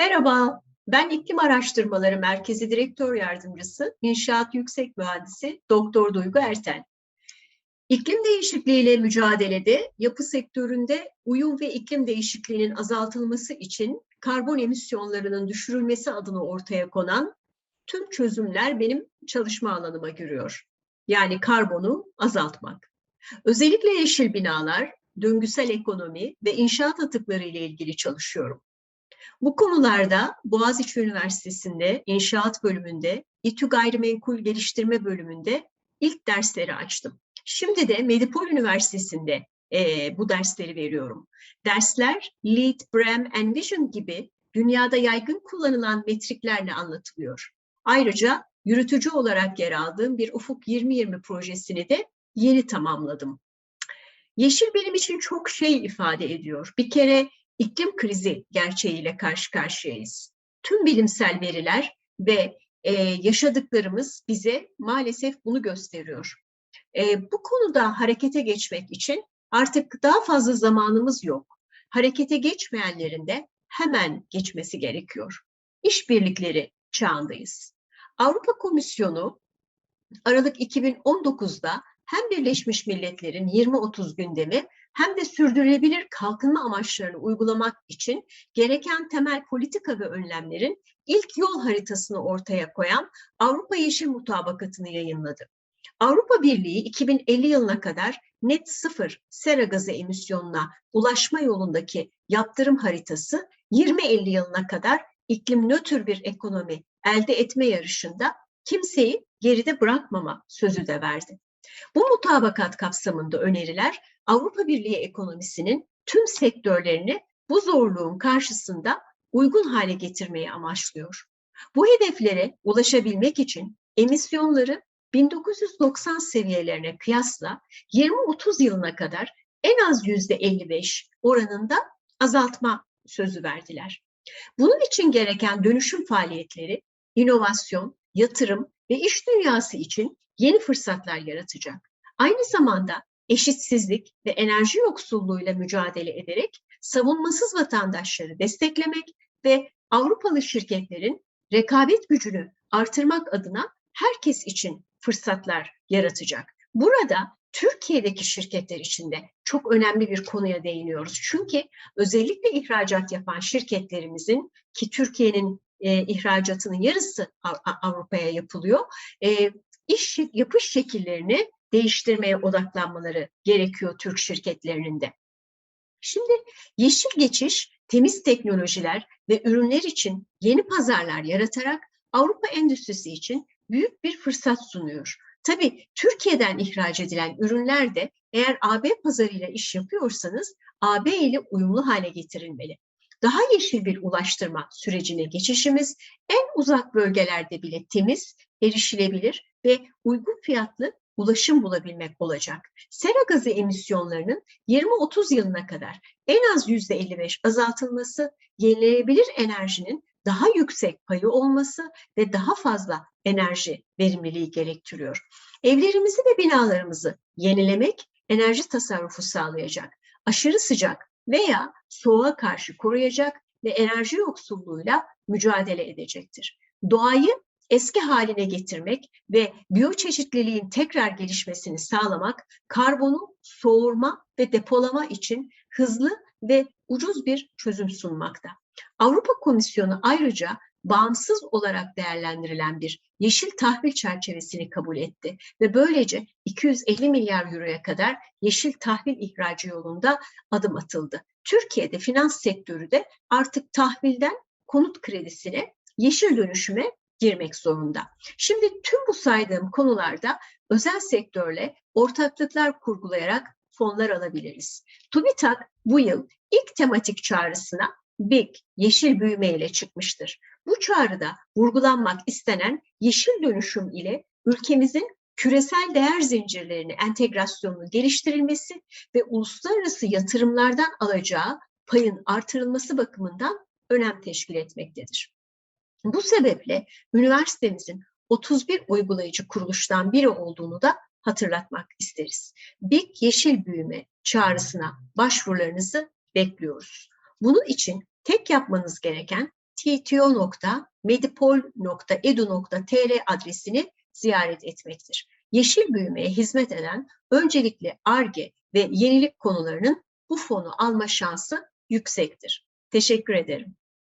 Merhaba, ben İklim Araştırmaları Merkezi Direktör Yardımcısı, İnşaat Yüksek Mühendisi Doktor Duygu Erten. İklim değişikliğiyle mücadelede yapı sektöründe uyum ve iklim değişikliğinin azaltılması için karbon emisyonlarının düşürülmesi adına ortaya konan tüm çözümler benim çalışma alanıma giriyor. Yani karbonu azaltmak. Özellikle yeşil binalar, döngüsel ekonomi ve inşaat atıkları ile ilgili çalışıyorum. Bu konularda Boğaziçi Üniversitesi'nde inşaat bölümünde, İTÜ Gayrimenkul Geliştirme bölümünde ilk dersleri açtım. Şimdi de Medipol Üniversitesi'nde e, bu dersleri veriyorum. Dersler LEED, BREM, Envision gibi dünyada yaygın kullanılan metriklerle anlatılıyor. Ayrıca yürütücü olarak yer aldığım bir Ufuk 2020 projesini de yeni tamamladım. Yeşil benim için çok şey ifade ediyor. Bir kere iklim krizi gerçeğiyle karşı karşıyayız. Tüm bilimsel veriler ve e, yaşadıklarımız bize maalesef bunu gösteriyor. E, bu konuda harekete geçmek için artık daha fazla zamanımız yok. Harekete geçmeyenlerin de hemen geçmesi gerekiyor. İşbirlikleri çağındayız. Avrupa Komisyonu Aralık 2019'da hem Birleşmiş Milletler'in 20-30 gündemi hem de sürdürülebilir kalkınma amaçlarını uygulamak için gereken temel politika ve önlemlerin ilk yol haritasını ortaya koyan Avrupa Yeşil Mutabakatı'nı yayınladı. Avrupa Birliği 2050 yılına kadar net sıfır sera gazı emisyonuna ulaşma yolundaki yaptırım haritası 2050 yılına kadar iklim nötr bir ekonomi elde etme yarışında kimseyi geride bırakmama sözü de verdi. Bu mutabakat kapsamında öneriler Avrupa Birliği ekonomisinin tüm sektörlerini bu zorluğun karşısında uygun hale getirmeyi amaçlıyor. Bu hedeflere ulaşabilmek için emisyonları 1990 seviyelerine kıyasla 20-30 yılına kadar en az %55 oranında azaltma sözü verdiler. Bunun için gereken dönüşüm faaliyetleri, inovasyon, yatırım ve iş dünyası için yeni fırsatlar yaratacak. Aynı zamanda eşitsizlik ve enerji yoksulluğuyla mücadele ederek savunmasız vatandaşları desteklemek ve Avrupalı şirketlerin rekabet gücünü artırmak adına herkes için fırsatlar yaratacak. Burada Türkiye'deki şirketler için de çok önemli bir konuya değiniyoruz. Çünkü özellikle ihracat yapan şirketlerimizin ki Türkiye'nin e, ihracatının yarısı Avrupa'ya yapılıyor. E, iş yapış şekillerini değiştirmeye odaklanmaları gerekiyor Türk şirketlerinin de. Şimdi yeşil geçiş, temiz teknolojiler ve ürünler için yeni pazarlar yaratarak Avrupa endüstrisi için büyük bir fırsat sunuyor. Tabii Türkiye'den ihraç edilen ürünler de eğer AB pazarıyla iş yapıyorsanız AB ile uyumlu hale getirilmeli. Daha yeşil bir ulaştırma sürecine geçişimiz en uzak bölgelerde bile temiz, erişilebilir ve uygun fiyatlı ulaşım bulabilmek olacak. Sera gazı emisyonlarının 20-30 yılına kadar en az %55 azaltılması, yenilenebilir enerjinin daha yüksek payı olması ve daha fazla enerji verimliliği gerektiriyor. Evlerimizi ve binalarımızı yenilemek enerji tasarrufu sağlayacak. Aşırı sıcak veya soğuğa karşı koruyacak ve enerji yoksulluğuyla mücadele edecektir. Doğayı eski haline getirmek ve biyoçeşitliliğin tekrar gelişmesini sağlamak, karbonu soğurma ve depolama için hızlı ve ucuz bir çözüm sunmakta. Avrupa Komisyonu ayrıca bağımsız olarak değerlendirilen bir yeşil tahvil çerçevesini kabul etti ve böylece 250 milyar euroya kadar yeşil tahvil ihracı yolunda adım atıldı. Türkiye'de finans sektörü de artık tahvilden konut kredisine, yeşil dönüşüme girmek zorunda. Şimdi tüm bu saydığım konularda özel sektörle ortaklıklar kurgulayarak fonlar alabiliriz. TÜBİTAK bu yıl ilk tematik çağrısına Big, yeşil büyüme ile çıkmıştır. Bu çağrıda vurgulanmak istenen yeşil dönüşüm ile ülkemizin küresel değer zincirlerini entegrasyonunu geliştirilmesi ve uluslararası yatırımlardan alacağı payın artırılması bakımından önem teşkil etmektedir. Bu sebeple üniversitemizin 31 uygulayıcı kuruluştan biri olduğunu da hatırlatmak isteriz. BİK Yeşil Büyüme çağrısına başvurularınızı bekliyoruz. Bunun için tek yapmanız gereken tto.medipol.edu.tr adresini ziyaret etmektir. Yeşil büyümeye hizmet eden öncelikle ARGE ve yenilik konularının bu fonu alma şansı yüksektir. Teşekkür ederim.